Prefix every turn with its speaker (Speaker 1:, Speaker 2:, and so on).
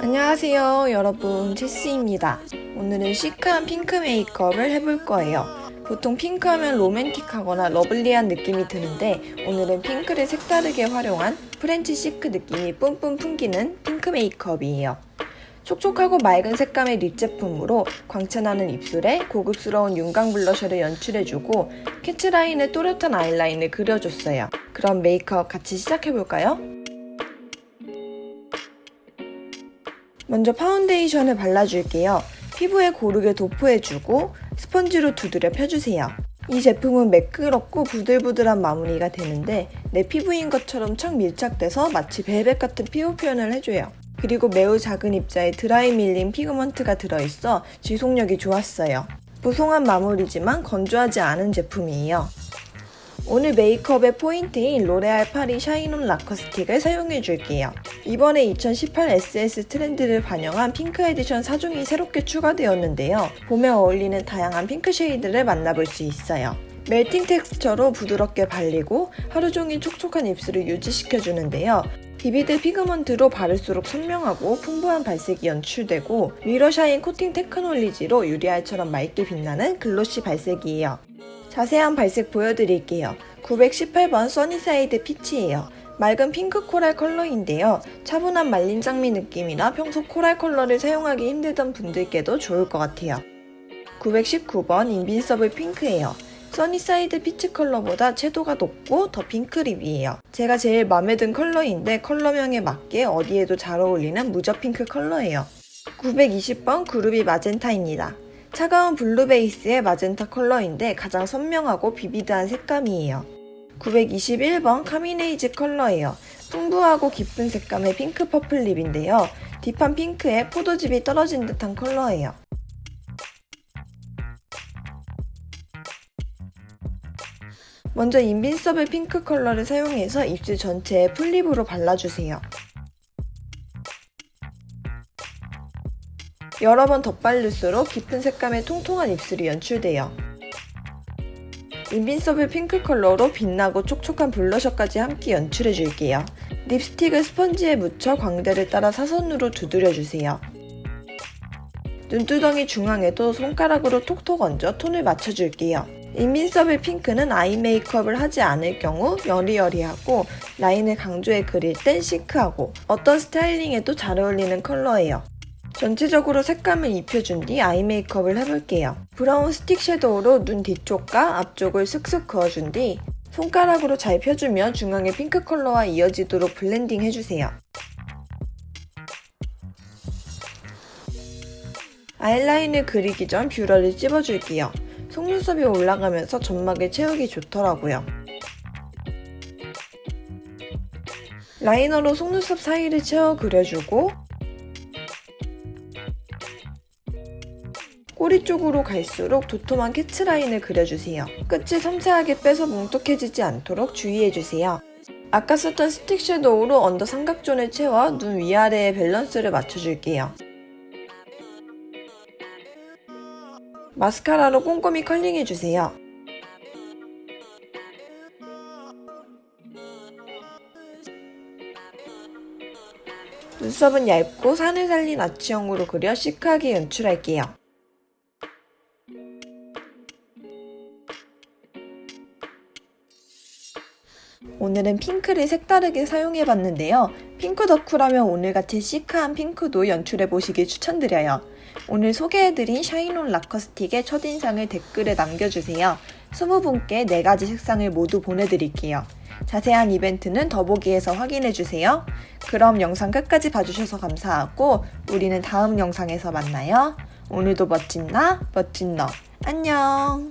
Speaker 1: 안녕하세요 여러분. 체스입니다. 오늘은 시크한 핑크 메이크업을 해볼 거예요. 보통 핑크하면 로맨틱하거나 러블리한 느낌이 드는데 오늘은 핑크를 색다르게 활용한 프렌치 시크 느낌이 뿜뿜 풍기는 핑크 메이크업이에요 촉촉하고 맑은 색감의 립 제품으로 광채나는 입술에 고급스러운 윤광 블러셔를 연출해주고 캐치라인에 또렷한 아이라인을 그려줬어요 그럼 메이크업 같이 시작해볼까요? 먼저 파운데이션을 발라줄게요. 피부에 고르게 도포해주고 스펀지로 두드려 펴주세요. 이 제품은 매끄럽고 부들부들한 마무리가 되는데 내 피부인 것처럼 척 밀착돼서 마치 벨벳 같은 피부 표현을 해줘요. 그리고 매우 작은 입자에 드라이 밀린 피그먼트가 들어있어 지속력이 좋았어요. 보송한 마무리지만 건조하지 않은 제품이에요. 오늘 메이크업의 포인트인 로레알 파리 샤인온 라커 스틱을 사용해 줄게요. 이번에 2018 SS 트렌드를 반영한 핑크 에디션 4종이 새롭게 추가되었는데요. 봄에 어울리는 다양한 핑크 쉐이드를 만나볼 수 있어요. 멜팅 텍스처로 부드럽게 발리고 하루 종일 촉촉한 입술을 유지시켜 주는데요. 비비드 피그먼트로 바를수록 선명하고 풍부한 발색이 연출되고 미러 샤인 코팅 테크놀리지로 유리알처럼 맑게 빛나는 글로시 발색이에요. 자세한 발색 보여드릴게요. 918번 써니사이드 피치예요. 맑은 핑크 코랄 컬러인데요. 차분한 말린 장미 느낌이라 평소 코랄 컬러를 사용하기 힘들던 분들께도 좋을 것 같아요. 919번 인빈서블 핑크예요. 써니사이드 피치 컬러보다 채도가 높고 더 핑크 립이에요. 제가 제일 마음에 든 컬러인데 컬러명에 맞게 어디에도 잘 어울리는 무저 핑크 컬러예요. 920번 그루비 마젠타입니다. 차가운 블루 베이스의 마젠타 컬러인데 가장 선명하고 비비드한 색감이에요. 921번 카미네이즈 컬러예요. 풍부하고 깊은 색감의 핑크 퍼플 립인데요. 딥한 핑크에 포도즙이 떨어진 듯한 컬러예요. 먼저 인빈서블 핑크 컬러를 사용해서 입술 전체에 풀립으로 발라주세요. 여러 번 덧바를수록 깊은 색감의 통통한 입술이 연출돼요. 인빈서블 핑크 컬러로 빛나고 촉촉한 블러셔까지 함께 연출해줄게요. 립스틱을 스펀지에 묻혀 광대를 따라 사선으로 두드려주세요. 눈두덩이 중앙에도 손가락으로 톡톡 얹어 톤을 맞춰줄게요. 인빈서블 핑크는 아이 메이크업을 하지 않을 경우 여리여리하고 라인을 강조해 그릴 땐 시크하고 어떤 스타일링에도 잘 어울리는 컬러예요. 전체적으로 색감을 입혀준 뒤 아이 메이크업을 해볼게요. 브라운 스틱 섀도우로 눈 뒤쪽과 앞쪽을 슥슥 그어준 뒤 손가락으로 잘 펴주며 중앙의 핑크 컬러와 이어지도록 블렌딩 해주세요. 아이라인을 그리기 전 뷰러를 찝어줄게요. 속눈썹이 올라가면서 점막을 채우기 좋더라고요. 라이너로 속눈썹 사이를 채워 그려주고 꼬리 쪽으로 갈수록 도톰한 캐치라인을 그려주세요. 끝이 섬세하게 빼서 뭉툭해지지 않도록 주의해주세요. 아까 썼던 스틱 섀도우로 언더 삼각존을 채워 눈 위아래의 밸런스를 맞춰줄게요. 마스카라로 꼼꼼히 컬링해주세요. 눈썹은 얇고 산을 살린 아치형으로 그려 시크하게 연출할게요. 오늘은 핑크를 색다르게 사용해봤는데요. 핑크 덕후라면 오늘같이 시크한 핑크도 연출해보시길 추천드려요. 오늘 소개해드린 샤이논 라커스틱의 첫인상을 댓글에 남겨주세요. 20분께 4가지 색상을 모두 보내드릴게요. 자세한 이벤트는 더보기에서 확인해주세요. 그럼 영상 끝까지 봐주셔서 감사하고 우리는 다음 영상에서 만나요. 오늘도 멋진 나, 멋진 너. 안녕!